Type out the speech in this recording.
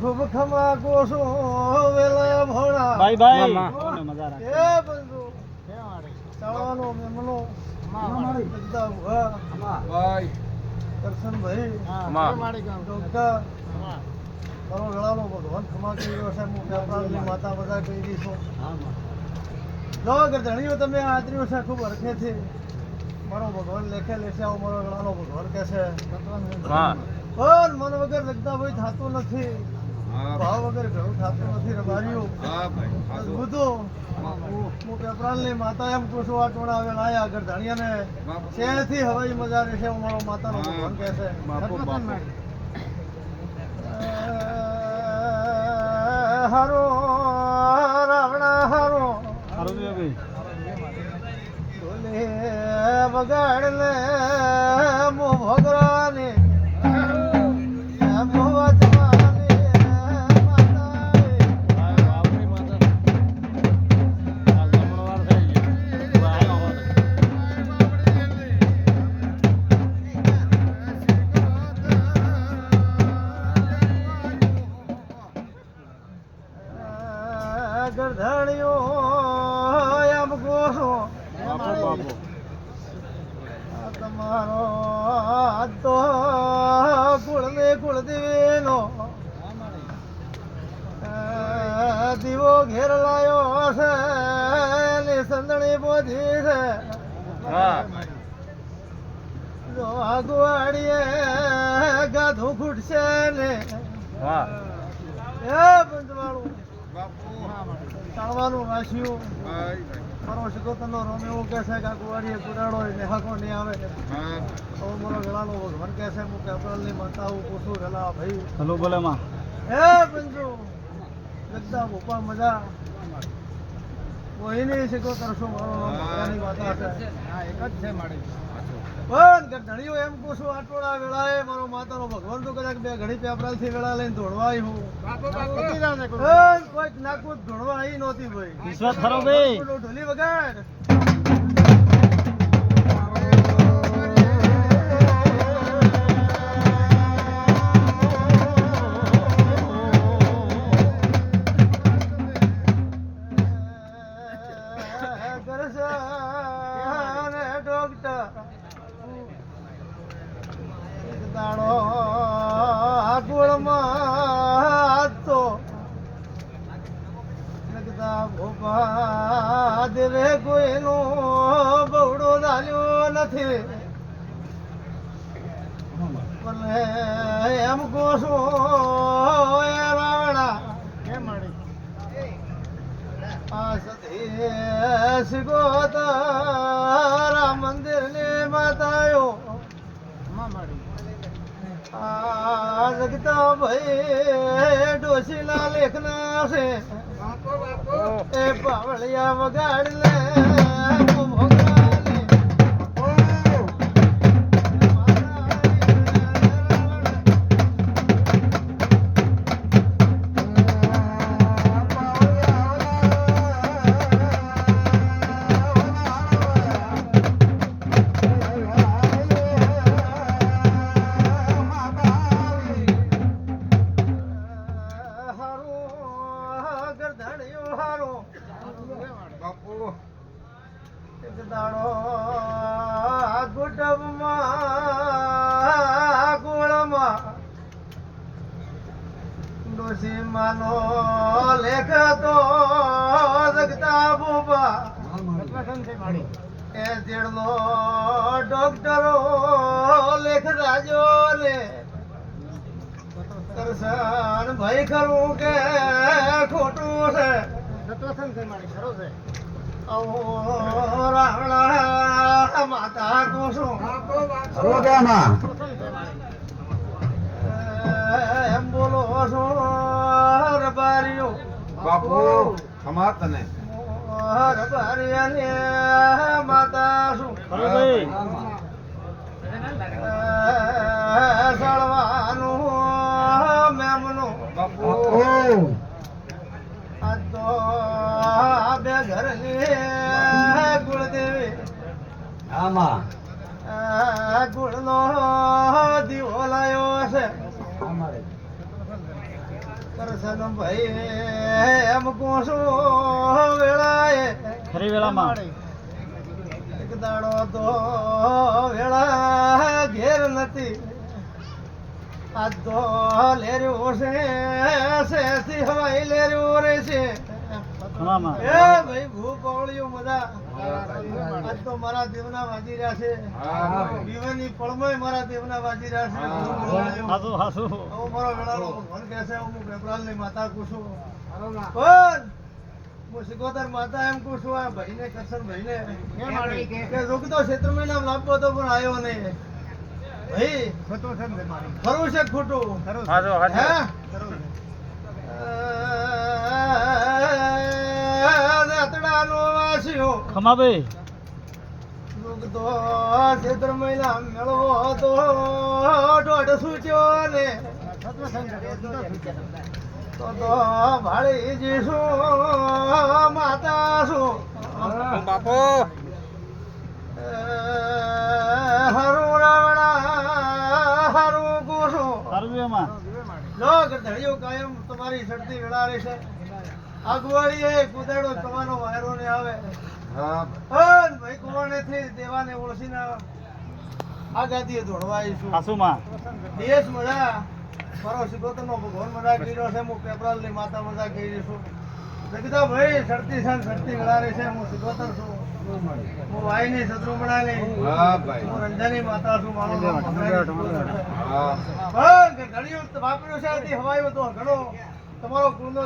ખૂબ ખમા કોસો વેલા ભોળા ભાઈ ભાઈ મજા રાખે. એ બંધુ. ચાવવાનો મેમનો બધા ઊભા. કરશનભાઈ ડોક્ટર. મારો ગળાનો ભગવાન ખમા કર્યો છે. હું માતા બધા કહી દઈશું. જો ગરધણીઓ તમે આદરીઓ છે ખૂબ હરખે છે મારો ભગવાન લેખે લેશે આવો મારો ગળાનો ભગવાન કહે છે પણ મન વગર લગતા ભાઈ થતું નથી. ભાવ વગર ઘણું થતું નથી રબારીઓ. બધું. હું પેપરાલની માતા એમ કહું છું આ ટોળા હવે લાયા આગળ ધાણિયાને. શહેરથી હવાઈ મજા રહેશે હું મારો માતાનો ભગવાન કહે છે. હારો રાવણા હારો. હારો ભાઈ ઢોલે વગાડ લે મો ભગરાને મો વાજવાને માતાએ બાપની માતા આ જમણવાર થઈ ગયો મો આવો ગરધણીઓ એમ ગોરો બાપુ બાપુ. હાથ તો કુળને કુળદેવીનો આ દીવો ઘેર લાયો છે ને સંદણી બોધી છે. જો આગવાડીએ ગાધું ખૂટશે ને. એ પંચવાળું ચાળવાનું વાસ્યું મારો શિકોતરનો રોમ એવું કહે છે કે આ કુવાડીએ કુડાડો ને હાકો નહીં આવે. તો મારો ગળાનો ભગવાન કહે છે હું કેપ્રલની માતા હું પૂછું ગલા ભાઈ. હલો બોલે માં. હે પંચુ જગદા ભોપા મજા. કોઈ નહીં શિકોતર શું મારો નામ ભગવાનની માતા છે. પણ ઘણીઓ એમ કહું છું આટોળા વેળાએ મારો માતાનો ભગવાન તો કદાચ બે ઘણી પેપરાલથી વેળા લઈને ધોળવા આવી હું કોઈક નાકું ધોળવા આવી નહોતી ભાઈ. વિશ્વાસ ખરો ભાઈ. ઢોલી વગાડ. આગોળમાં તો લગતા ભોપા દેવે કોઈનો બહુડો દાલ્યો નથી. ભલે એમ કોશો એ રાવણા. આ સતી સિગોતરા આ જગતા ભાઈ ડોસીલા લેખના છે. એ પાવળિયા વગાડ લે. દાડો આ કુટુંબમાં ગોળમાં. ડોસી માનો લેખ તો જગતા બુબા. એ જેડલો ડોક્ટરો લેખ રાજો રે. કરશન ભાઈ ખરું કે ખોટું છે? આવો રાવણા માતા કોશું એમ બોલો છો રબારીઓ. બાપુ ખમા તને. માતા શું? આમાં? ગુણનો દીવો લાયો કરસન ભાઈ એમ કોસો વેળાએ. ખરી વેળામાં? એક દાડો તો વેળા ઘેર નથી. આ તો લેર્યું છે સેથી હવાઈ લેર્યું રે છે એ ભાઈ ભૂ પવળિયું આજ તો મારા દેવના વાજી રહ્યા છે. હા. પળમય મારા દેવના વાજી રહ્યા છે. હા. ભૂ પવળિયું. હાસુ હાસુ હું મારો વેળાનો ભગવાન કહે છે હું પેપરાલની માતા કુશું પણ હું સિકોતર માતા એમ કહું છું આ ભાઈને કરશન ભાઈને કે. રોકતો ક્ષેત્રમાં નામ લાભો તો પણ આવ્યો નહીં. ભાઈ ખરું છે ખોટું. હે દાતડાનો વાસ્યો ખમાભાઈ. રોકતો ક્ષેત્રમાં નામ મેળવો તો દોઢ સૂચ્યો ને તો તો ભાળી જઈશું માતા શું? બાપુ. હરું રાવણા હરું કુશું. સારું એમાં. જો ધડિયો કાયમ તમારી શરતી વેળા રહેશે આગવાડી એ કુદાડો તમારો ને આવે. હા. ભાઈ કુવાણેથી દેવાને ઓળખીને આગાદીએ દોડવા આવીશું. હાસુમાં દેશ મજા. મારો સિકોતરનો ભગવાન મજા કર્યો છે હું પેપરાલની માતા મજા કરી છું. મેં ભાઈ સરતી સન સરતી ગળારે છે હું સિકોતર છું. હું વાયની શત્રુમણાની હા ભાઈ. હું રંજાની માતા છું મારો નામ ભગવાન સિકોતર છે. હા. પણ કે ઘડિયું વાપર્યું છે તે હવાયું તો ઘણો તમારો કુળનો